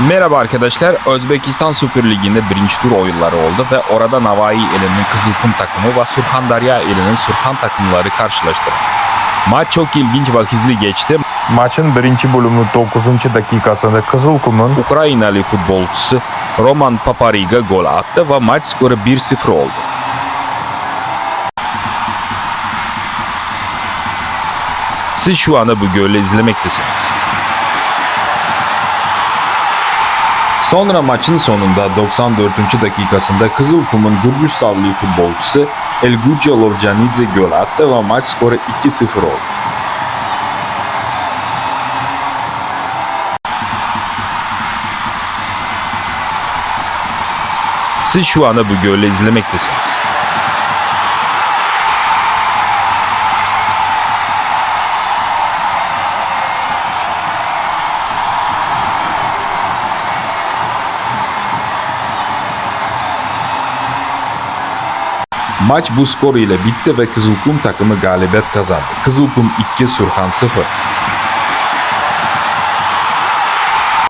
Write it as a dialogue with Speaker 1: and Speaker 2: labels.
Speaker 1: Merhaba arkadaşlar. Özbekistan Süper Ligi'nde birinci tur oyunları oldu ve orada Navai elinin Kızılkum takımı ve Surxandarya elinin Surxan takımları karşılaştı. Maç çok ilginç ve hızlı geçti.
Speaker 2: Maçın birinci bölümü 9. dakikasında Kızılkum'un
Speaker 1: Ukraynalı futbolcusu Roman Papariga gol attı ve maç skoru 1-0 oldu. Siz şu anda bu golü izlemektesiniz. Sonra maçın sonunda 94. dakikasında Kızılkum'un Gürcistanlı futbolcusu Elguca Lovcanidze gol attı ve maç skoru 2-0 oldu. Siz şu anda bu golü izlemektesiniz. Maç bu skor ile bitti ve Kızılkum takımı galibiyet kazandı. Kızılkum 2, Surhan 0.